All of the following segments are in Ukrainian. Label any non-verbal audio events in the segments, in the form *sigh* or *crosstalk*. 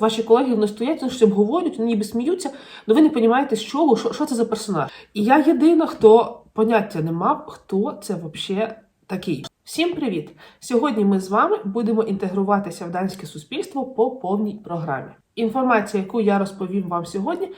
Ваші колеги вони стоять, вони щось обговорюють, вони ніби сміються, але ви не розумієте, з чого, що, що це за персонаж. І я єдина, хто поняття не мав, хто це взагалі такий. Всім привіт! Сьогодні ми з вами будемо інтегруватися в данське суспільство по повній програмі. Інформація, яку я розповім вам сьогодні,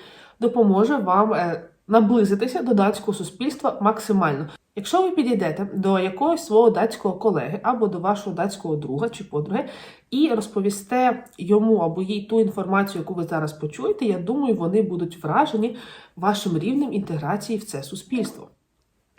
допоможе вам е, наблизитися до датського суспільства максимально. Якщо ви підійдете до якогось свого датського колеги або до вашого датського друга чи подруги і розповісте йому або їй ту інформацію, яку ви зараз почуєте, я думаю, вони будуть вражені вашим рівнем інтеграції в це суспільство.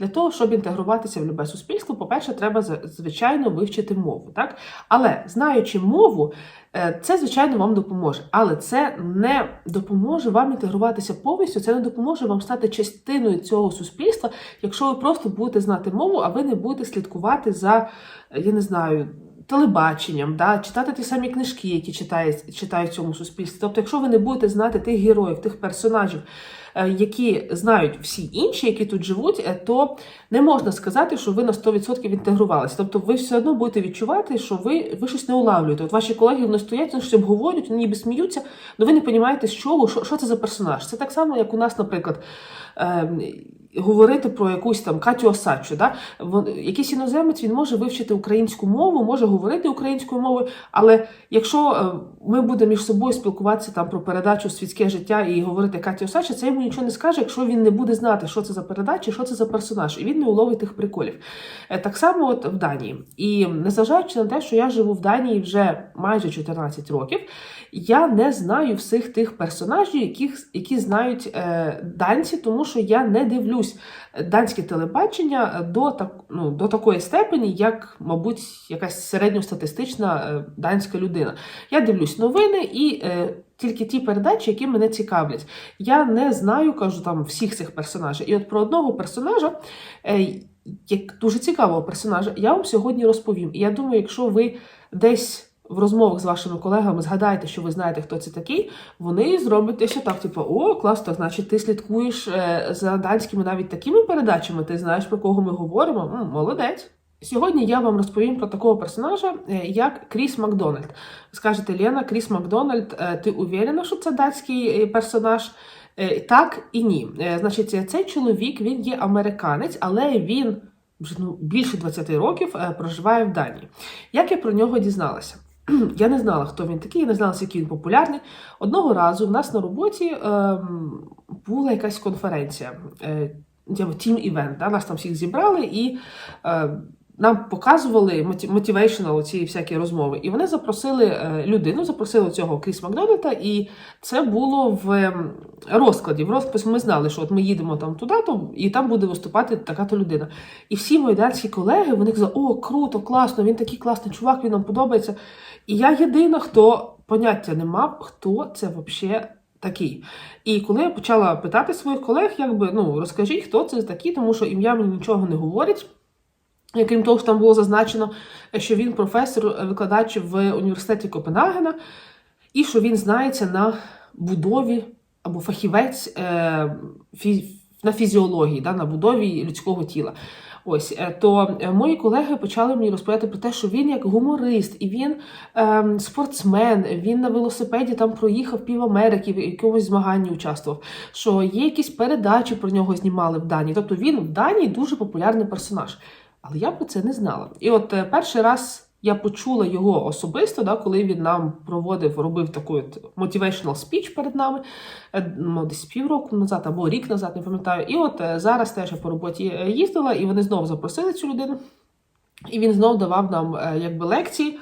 Для того, щоб інтегруватися в любе суспільство, по-перше, треба звичайно вивчити мову. Так? Але знаючи мову, е, це звичайно вам допоможе. Але це не допоможе вам інтегруватися повністю, це не допоможе вам стати частиною цього суспільства, якщо ви просто будете знати мову, а ви не будете слідкувати за, я не знаю. Телебаченням, да, читати ті самі книжки, які читають, читають цьому суспільстві. Тобто, якщо ви не будете знати тих героїв, тих персонажів, е, які знають всі інші, які тут живуть, е, то не можна сказати, що ви на 100% інтегрувалися. Тобто ви все одно будете відчувати, що ви, ви щось не улавлюєте. От ваші колеги вони стоять, вони щось обговорюють, вони ніби сміються, але ви не розумієте, з чого, що, що це за персонаж. Це так само, як у нас, наприклад. Говорити про якусь там Катю Осадчу, да? Якийсь іноземець він може вивчити українську мову, може говорити українською мовою, але якщо е, ми будемо між собою спілкуватися там про передачу світське життя і говорити Катя Осадча, це йому нічого не скаже, якщо він не буде знати, що це за передача, що це за персонаж, і він не уловить тих приколів. Е, Так само, от в Данії. І незважаючи на те, що я живу в Данії вже майже 14 років, я не знаю всіх тих персонажів, яких, які знають е, данці, тому що я не дивлюсь данське телебачення до, так, ну, до такої степені, як, мабуть, якась середньостатистична е, данська людина. Я дивлюсь новини і е, тільки ті передачі, які мене цікавлять. Я не знаю, кажу там всіх цих персонажів. І от про одного персонажа. Е, як дуже цікавого персонажа, я вам сьогодні розповім. І я думаю, якщо ви десь в розмовах з вашими колегами згадаєте, що ви знаєте, хто це такий, вони зроблять що так, типу, о, класно, значить, ти слідкуєш е, за данськими навіть такими передачами, ти знаєш, про кого ми говоримо. М, молодець. Сьогодні я вам розповім про такого персонажа, е, як Кріс Макдональд. Скажете, Лена, Кріс Макдональд, е, ти уверена, що це датський персонаж? Так і ні. Значить, цей чоловік він є американець, але він вже ну, більше 20 років проживає в Данії. Як я про нього дізналася? *clears throat* Я не знала, хто він такий, я не знала, який він популярний. Одного разу в нас на роботі ем, була якась конференція, е, тім івент. Да? Нас там всіх зібрали і е, нам показували мотивейшнл ці всякі розмови. І вони запросили е, людину, запросили цього Кріс Макдональда, і це було в ем, розкладі. В розпис ми знали, що от ми їдемо там туди, то і там буде виступати така-то людина. І всі мої данські колеги вони казали, о, круто, класно, він такий класний чувак, він нам подобається. І я єдина, хто поняття не мав, хто це взагалі такий. І коли я почала питати своїх колег, якби ну розкажіть, хто це такий, тому що ім'я мені нічого не говорить. Крім того, що там було зазначено, що він професор, е, викладач в університеті Копенгагена, і що він знається на будові або фахівець е, фі, на фізіології, да, на будові людського тіла. Ось е, то е, мої колеги почали мені розповідати про те, що він як гуморист, і він ем, спортсмен, він на велосипеді там проїхав пів Америки, в якомусь змаганні участвував. Що є якісь передачі про нього знімали в Данії. Тобто він в Данії дуже популярний персонаж. Але я про це не знала. І от е, перший раз я почула його особисто, да, коли він нам проводив, робив от motivational speech перед нами, е, ну, десь півроку назад або рік назад, не пам'ятаю. І от е, зараз теж я по роботі е, їздила, і вони знову запросили цю людину. І він знов давав нам якби лекції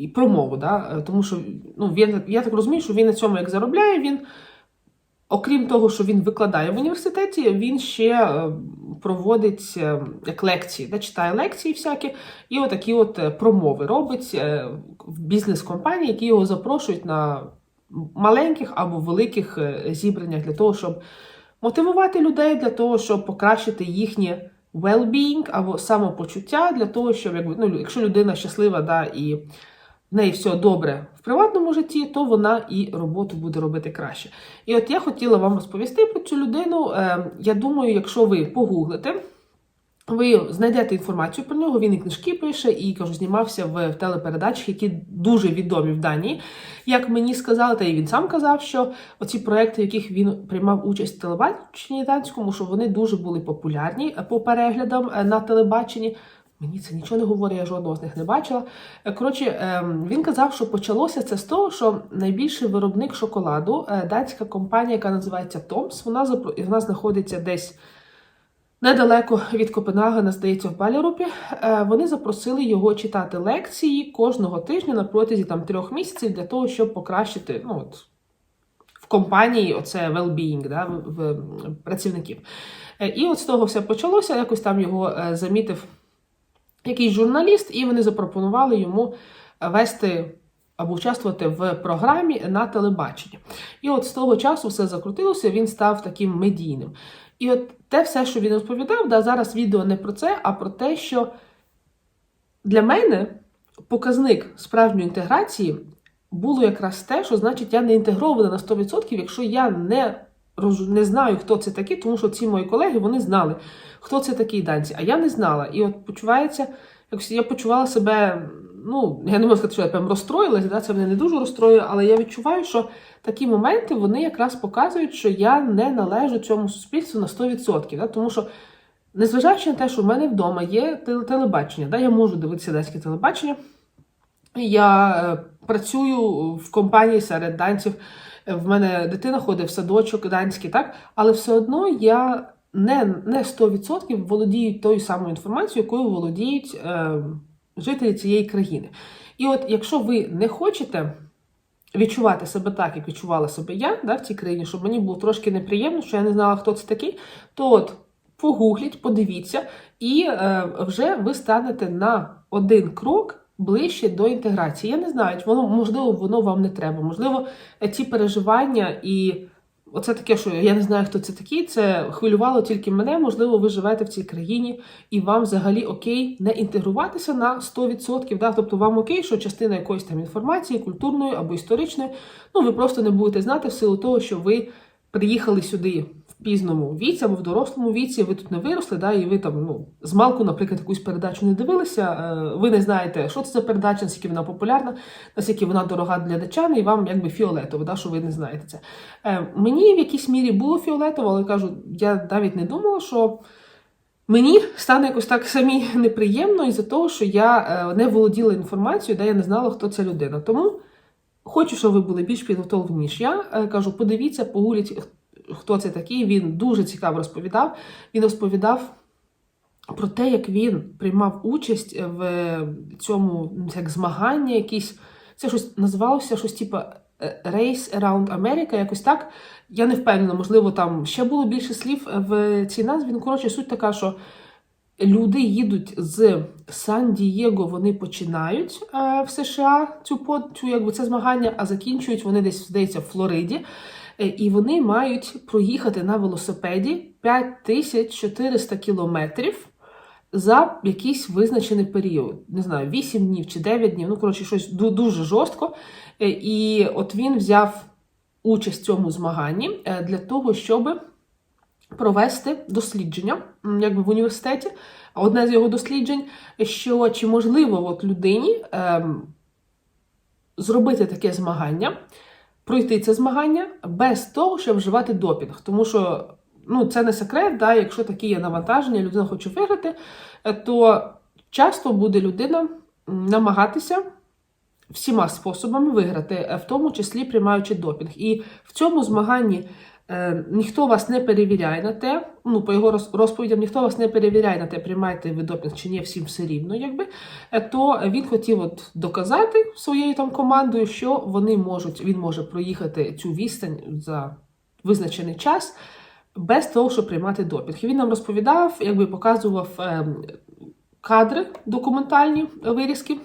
і промову. Да? Тому що ну, він, я так розумію, що він на цьому як заробляє, він. Окрім того, що він викладає в університеті, він ще проводить е, як лекції, де читає лекції всякі, і отакі от е, промови робить е, в бізнес-компанії, які його запрошують на маленьких або великих зібраннях для того, щоб мотивувати людей, для того, щоб покращити їхнє well-being або самопочуття, для того, щоб якби, ну, якщо людина щаслива да, і в неї все добре в приватному житті, то вона і роботу буде робити краще. І от я хотіла вам розповісти про цю людину. Е, Я думаю, якщо ви погуглите, Ви знайдете інформацію про нього, він і книжки пише, і кажу, знімався в, телепередачах, які дуже відомі в Данії. Як мені сказали, та і він сам казав, що оці проекти, в яких він приймав участь в телебаченні данському, що вони дуже були популярні е, по переглядам е, на телебаченні. Мені це нічого не говорить, я жодного з них не бачила. Е, Коротше, ем, він казав, що почалося це з того, що найбільший виробник шоколаду, е, датська компанія, яка називається Томс, вона вона знаходиться десь недалеко від Копенгагена, здається, в Балірупі. Е, Вони запросили його читати лекції кожного тижня на протязі там трьох місяців для того, щоб покращити ну, от, в компанії оце well-being да, в, в працівників. Е, І от з того все почалося. Якось там його замітив якийсь журналіст, і вони запропонували йому вести або участвувати в програмі на телебаченні. І от з того часу все закрутилося, він став таким медійним. І от те все, що він розповідав, да, зараз відео не про це, а про те, що для мене показник справжньої інтеграції було якраз те, що значить я не інтегрована на 100%, якщо я не, не знаю, хто це такі, тому що ці мої колеги вони знали, хто це такі данці, а я не знала. І от почувається, якось я почувала себе, ну, я не можу сказати, що я прям розстроїлася, да, це мене не дуже розстроює, але я відчуваю, що такі моменти вони якраз показують, що я не належу цьому суспільству на 100%. Да, тому що Незважаючи на те, що в мене вдома є теле- телебачення, да, я можу дивитися датське телебачення. Я е, працюю в компанії серед данців. В мене дитина ходить в садочок данський, так? Але все одно я не, не 100% володію тою самою інформацією, якою володіють е, жителі цієї країни. І от якщо ви не хочете відчувати себе так, як відчувала себе я да, в цій країні, щоб мені було трошки неприємно, що я не знала, хто це такий, то от погугліть, подивіться, і е, вже ви станете на один крок ближче до інтеграції. Я не знаю, воно можливо, воно вам не треба. Можливо, ці переживання і оце таке, що я не знаю, хто це такий, це хвилювало тільки мене. Можливо, ви живете в цій країні, і вам взагалі окей не інтегруватися на 100%. Да? Тобто вам окей, що частина якоїсь там інформації, культурної або історичної, ну ви просто не будете знати в силу того, що ви приїхали сюди пізному віці або в дорослому віці, ви тут не виросли, да, і ви там ну, з малку, наприклад, якусь передачу не дивилися. е, Ви не знаєте, що це за передача, наскільки вона популярна, наскільки вона дорога для датчан, і вам якби фіолетово, да, що ви не знаєте це. Е, Мені в якійсь мірі було фіолетово, але кажу, я навіть не думала, що. Мені стане якось так самі *laughs* неприємно із-за того, що я е, не володіла інформацією, де я не знала, хто ця людина. Тому хочу, щоб ви були більш підготовлені, ніж я. Кажу, подивіться, погулять, хто це такий. Він дуже цікаво розповідав. Він розповідав про те, як він приймав участь в цьому як змагання, якісь. Це щось називалося щось типу Race Around America, якось так. Я не впевнена, можливо, там ще було більше слів в цій назві. Ну, коротше, суть така, що люди їдуть з Сан-Дієго, вони починають е, в США цю, цю якби, це змагання, а закінчують вони десь, здається, в Флориді. Е, І вони мають проїхати на велосипеді 5400 кілометрів за якийсь визначений період. Не знаю, 8 днів чи 9 днів. Ну, коротше, щось дуже жорстко. Е, І от він взяв участь в цьому змаганні е, для того, щоб провести дослідження якби в університеті. Одне з його досліджень, що чи можливо от людині ем, зробити таке змагання, пройти це змагання без того, щоб вживати допінг. Тому що ну, це не секрет, да, якщо такі є навантаження, людина хоче виграти, е, то часто буде людина намагатися всіма способами виграти, е, в тому числі приймаючи допінг. І в цьому змаганні ніхто вас не перевіряє на те, ну, по його роз- розповідям, ніхто вас не перевіряє на те, приймаєте ви допінг чи ні, всім все рівно, якби, е, то він хотів от доказати своєю там командою, що вони можуть, він може проїхати цю відстань за визначений час. Без того, щоб приймати допінг. І він нам розповідав, якби показував ем, кадри документальні е, вирізки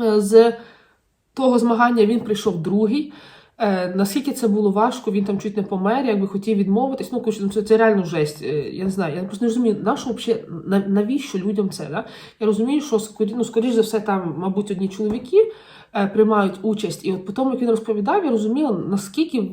Е, з того змагання він прийшов другий. Е, наскільки це було важко, він там чуть не помер, якби хотів відмовитись. Ну, коротше, ну, це, це реально жесть. Е, я не знаю, я просто не розумію, на що взагалі, на- навіщо людям це? Да? Я розумію, що ну, скоріш за все, там, мабуть, одні чоловіки е, приймають участь. І от тому, як він розповідав, я розуміла, наскільки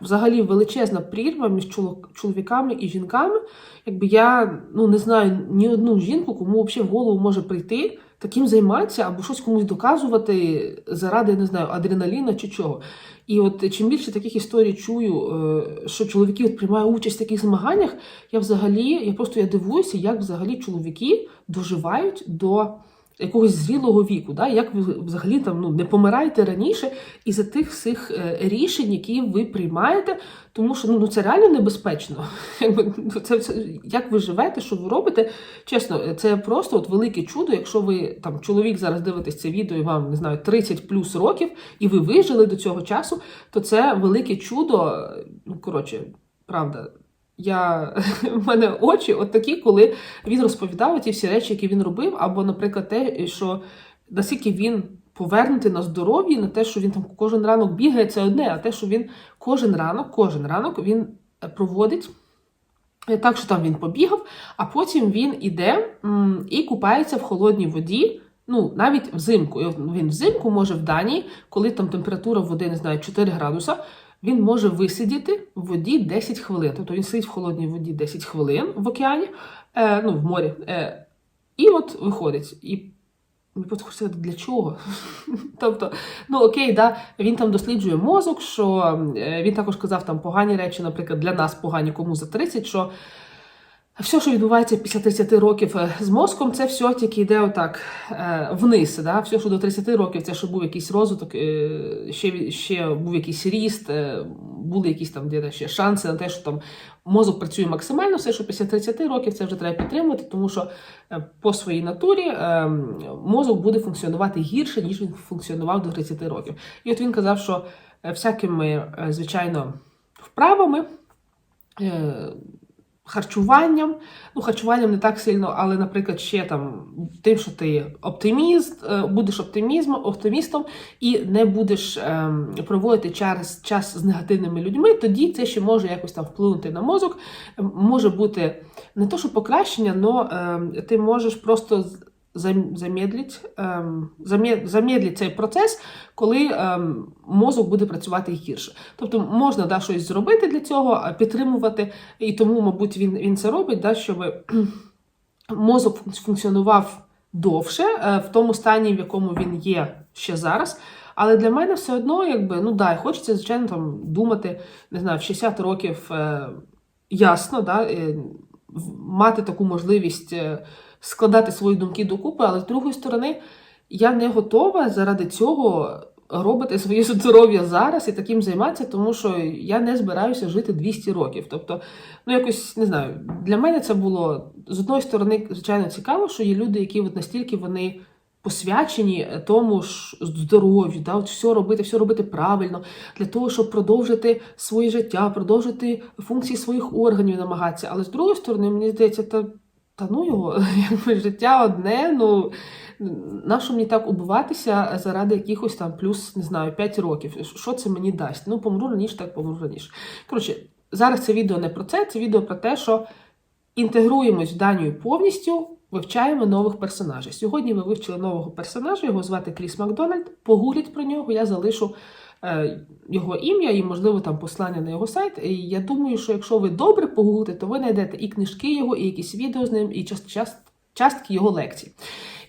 взагалі величезна прірва між чоловіками і жінками. Якби я ну не знаю ні одну жінку, кому взагалі в голову може прийти таким займатися або щось комусь доказувати заради не знаю адреналіна чи чого. І от чим більше таких історій чую, е, що чоловіки от приймають участь в таких змаганнях, я взагалі я просто я дивуюся, як взагалі чоловіки доживають до якогось зрілого віку, да? як ви взагалі там ну не помираєте раніше із-за тих всіх е, рішень, які ви приймаєте, тому що ну, ну це реально небезпечно. *laughs* Ну, це, це як ви живете, що ви робите? Чесно, це просто от велике чудо. Якщо ви там чоловік зараз дивитесь це відео і вам не знаю 30 плюс років, і ви вижили до цього часу, то це велике чудо. Ну коротше, правда. Я *laughs* в мене очі от такі, коли він розповідав ті всі речі, які він робив, або, наприклад, те, що наскільки він повернути на здоров'я, на те, що він там кожен ранок бігає, це одне, а те, що він кожен ранок, кожен ранок він проводить. е, Так, що там він побігав, а потім він іде і купається в холодній воді. Ну, навіть взимку. Він взимку може в Данії, коли там температура води, не знаю, 4 градуса, він може висидіти в воді 10 хвилин. Тобто він сидить в холодній воді 10 хвилин в океані, е, ну, в морі. Е, і от виходить. І мені просто для чого? *laughs* тобто, ну окей, да, він там досліджує мозок, що е, він також казав там погані речі, наприклад, для нас погані, кому за 30, що все, що відбувається після 30 років е, з мозком, це все тільки йде отак е, вниз. Да? Все, що до 30 років, це що був якийсь розвиток, е, ще, ще був якийсь ріст, були якісь там де ще шанси на те, що там мозок працює максимально, все, що після 30 років, це вже треба підтримувати, тому що по своїй натурі мозок буде функціонувати гірше, ніж він функціонував до 30 років. І от він казав, що всякими, звичайно, вправами. Харчуванням, ну харчуванням не так сильно, але, наприклад, ще там тим, що ти оптиміст, е, будеш оптимізмом, оптимістом і не будеш ем, проводити час, час з негативними людьми, тоді це ще може якось там вплинути на мозок. Ем, Може бути не то, що покращення, але ти можеш просто замедлить, ем, замедлить цей процес, коли ем, мозок буде працювати гірше. Тобто можна да, щось зробити для цього, підтримувати, і тому, мабуть, він, він це робить, да, щоб *clears throat* мозок функціонував довше е, в тому стані, в якому він є ще зараз. Але для мене все одно, якби, ну да, хочеться, звичайно, там думати, не знаю, в 60 років е, ясно, да, е, мати таку можливість складати свої думки докупи, але з другої сторони, я не готова заради цього робити своє здоров'я зараз і таким займатися, тому що я не збираюся жити 200 років. Тобто, ну якось не знаю, для мене це було з одної сторони, звичайно, цікаво, що є люди, які от настільки вони. Посвячені тому ж здоров'ю, да, от все робити, все робити правильно для того, щоб продовжити своє життя, продовжити функції своїх органів, намагатися. Але з другої сторони, мені здається, та, та ну його, *laughs* якби життя одне, ну нащо мені так убиватися заради якихось там плюс, не знаю, 5 років. Що це мені дасть? Ну, помру раніше, так помру раніше. Коротше, зараз це відео не про це, це відео про те, що інтегруємось в Данію повністю, вивчаємо нових персонажів. Сьогодні ми вивчили нового персонажа, його звати Кріс Макдональд. Погугліть про нього, я залишу його ім'я і, можливо, там послання на його сайт. І я думаю, що якщо ви добре погуглите, то ви знайдете і книжки його, і якісь відео з ним, і част, част, частки його лекцій.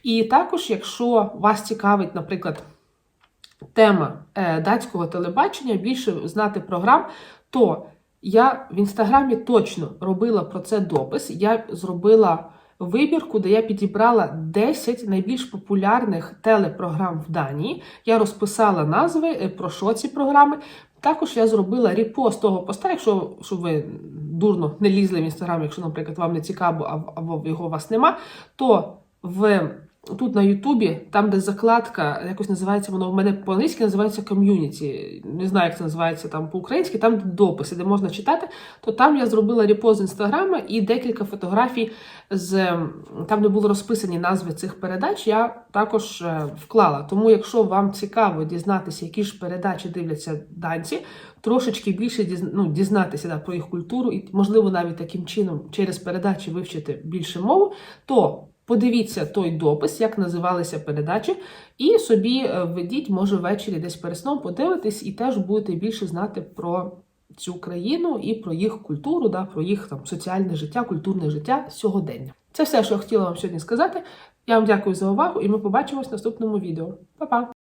І також, якщо вас цікавить, наприклад, тема е, датського телебачення, більше знати програм, то я в інстаграмі точно робила про це допис. Я зробила вибірку, де я підібрала 10 найбільш популярних телепрограм в Данії. Я розписала назви, е, про що ці програми. Також я зробила репост того поста, якщо щоб ви дурно не лізли в інстаграм, якщо, наприклад, вам не цікаво або- або його у вас нема, то в тут на Ютубі, там, де закладка, якось називається воно в мене по-англійськи називається ком'юніті. Не знаю, як це називається там по-українськи, там дописи, де можна читати, то там я зробила репост інстаграма і декілька фотографій з там, де були розписані назви цих передач, я також е, вклала. Тому, якщо вам цікаво дізнатися, які ж передачі дивляться данці, трошечки більше діз- ну, дізнатися да, про їх культуру, і, можливо, навіть таким чином через передачі вивчити більше мову, то подивіться той допис, як називалися передачі, і собі е, введіть, може, ввечері десь перед сном подивитись, і теж будете більше знати про цю країну і про їх культуру, да, про їх там соціальне життя, культурне життя сьогодення. Це все, що я хотіла вам сьогодні сказати. Я вам дякую за увагу, і ми побачимось в наступному відео. Па-па!